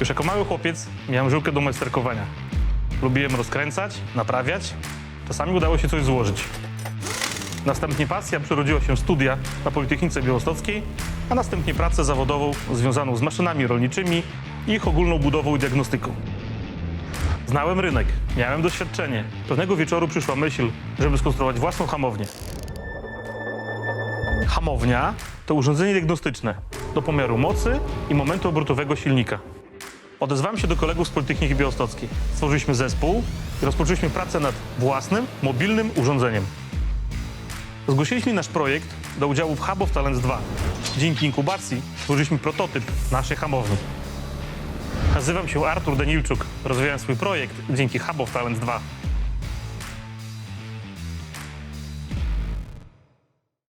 Już jako mały chłopiec miałem żyłkę do majsterkowania. Lubiłem rozkręcać, naprawiać. Czasami udało się coś złożyć. Następnie pasja przerodziła się w studia na Politechnice Białostockiej, a następnie pracę zawodową związaną z maszynami rolniczymi i ich ogólną budową i diagnostyką. Znałem rynek, miałem doświadczenie. Pewnego wieczoru przyszła myśl, żeby skonstruować własną hamownię. Hamownia to urządzenie diagnostyczne do pomiaru mocy i momentu obrotowego silnika. Odezwałem się do kolegów z Politechniki Białostockiej. Stworzyliśmy zespół i rozpoczęliśmy pracę nad własnym, mobilnym urządzeniem. Zgłosiliśmy nasz projekt do udziału w Hub of Talents 2. Dzięki inkubacji stworzyliśmy prototyp naszej hamowni. Nazywam się Artur Danilczuk. Rozwijam swój projekt dzięki Hub of Talents 2.